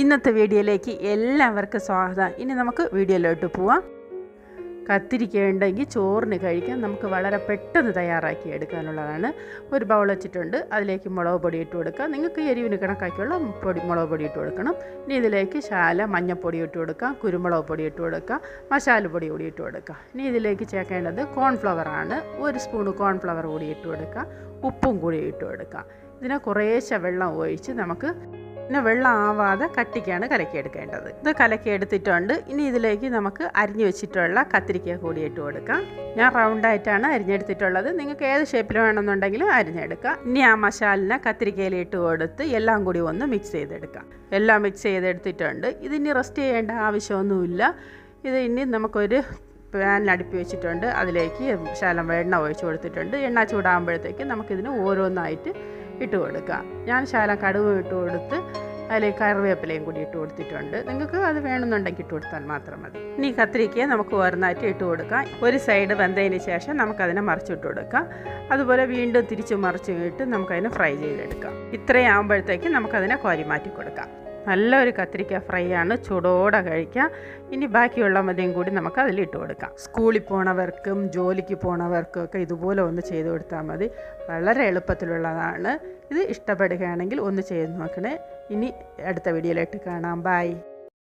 ഇന്നത്തെ വീഡിയോയിലേക്ക് എല്ലാവർക്കും സ്വാഗതം. ഇനി നമുക്ക് വീഡിയോയിലോട്ട് പോവാം. കത്തിരിക്കേണ്ടെങ്കിൽ ചോറിന് കഴിക്കാൻ നമുക്ക് വളരെ പെട്ടെന്ന് തയ്യാറാക്കി എടുക്കാനുള്ളതാണ്. ഒരു ബൗൾ വെച്ചിട്ടുണ്ട്. അതിലേക്ക് മുളക് പൊടി ഇട്ട് കൊടുക്കുക നിങ്ങൾക്ക് എരിവിന് കണക്കാക്കിയുള്ള പൊടി മുളക് പൊടി ഇട്ട് കൊടുക്കണം. ഇനി ഇതിലേക്ക് ശാല മഞ്ഞൾപ്പൊടി ഇട്ട് കൊടുക്കാം. കുരുമുളക് പൊടി ഇട്ട് കൊടുക്കുക പൊടി കൂടി ഇട്ട് കൊടുക്കുക ഇനി ഇതിലേക്ക് ചേർക്കേണ്ടത് കോൺഫ്ലവർ ആണ്. ഒരു സ്പൂൺ കോൺഫ്ലവർ കൂടി ഇട്ട് കൊടുക്കുക ഉപ്പും കൂടി ഇട്ട് കൊടുക്കുക ഇതിനെ കുറേശ്ശെ വെള്ളം ഒഴിച്ച് നമുക്ക് പിന്നെ വെള്ളം ആവാതെ കട്ടിക്കാണ് കലക്കിയെടുക്കേണ്ടത്. ഇത് കലക്കിയെടുത്തിട്ടുണ്ട്. ഇനി ഇതിലേക്ക് നമുക്ക് അരിഞ്ഞു വെച്ചിട്ടുള്ള കത്തിരിക്ക കൂടി ഇട്ട് കൊടുക്കാം. ഞാൻ റൗണ്ടായിട്ടാണ് അരിഞ്ഞെടുത്തിട്ടുള്ളത്. നിങ്ങൾക്ക് ഏത് ഷേപ്പിൽ വേണമെന്നുണ്ടെങ്കിലും അരിഞ്ഞെടുക്കാം. ഇനി ആ മസാലിനെ കത്തിരിക്കയിൽ ഇട്ട് കൊടുത്ത് എല്ലാം കൂടി ഒന്ന് മിക്സ് ചെയ്തെടുക്കാം. എല്ലാം മിക്സ് ചെയ്തെടുത്തിട്ടുണ്ട്. ഇതിനി റെസ്റ്റ് ചെയ്യേണ്ട ആവശ്യമൊന്നുമില്ല. ഇത് ഇനി നമുക്കൊരു പാനിൽ അടുപ്പി വെച്ചിട്ടുണ്ട്. അതിലേക്ക് ശാലം എണ്ണ ഒഴിച്ച് കൊടുത്തിട്ടുണ്ട്. എണ്ണ ചൂടാകുമ്പോഴത്തേക്ക് നമുക്കിതിന് ഓരോന്നായിട്ട് ഇട്ട് കൊടുക്കുക ഞാൻ ശാല കടുവ് ഇട്ട് കൊടുത്ത് അതിലേക്ക് കറിവേപ്പിലയും കൂടി ഇട്ട് കൊടുത്തിട്ടുണ്ട്. നിങ്ങൾക്ക് അത് വേണമെന്നുണ്ടെങ്കിൽ ഇട്ട് കൊടുത്താൽ മാത്രം മതി. ഇനി കത്തിരിക്കയെ നമുക്ക് ഓരോന്നായിട്ട് ഇട്ട് കൊടുക്കാം. ഒരു സൈഡ് വെന്തതിന് ശേഷം നമുക്കതിനെ മറിച്ചിട്ട് കൊടുക്കാം. അതുപോലെ വീണ്ടും തിരിച്ച് മറിച്ച് ഇട്ട് നമുക്കതിനെ ഫ്രൈ ചെയ്തെടുക്കാം. ഇത്രയാകുമ്പോഴത്തേക്കും നമുക്കതിനെ കോരി മാറ്റി കൊടുക്കാം. നല്ലൊരു കത്തിരിക്ക ഫ്രൈ ആണ്. ചൂടോടെ കഴിക്കാം. ഇനി ബാക്കിയുള്ള മതിയും കൂടി നമുക്ക് അതിലിട്ട് കൊടുക്കാം. സ്കൂളിൽ പോണവർക്കും ജോലിക്ക് പോണവർക്കും ഒക്കെ ഇതുപോലെ ഒന്ന് ചെയ്ത് കൊടുത്താൽ മതി. വളരെ എളുപ്പത്തിലുള്ളതാണ്. ഇത് ഇഷ്ടപ്പെടുകയാണെങ്കിൽ ഒന്ന് ചെയ്ത് നോക്കണേ. ഇനി അടുത്ത വീഡിയോയിലായിട്ട് കാണാം. ബായ്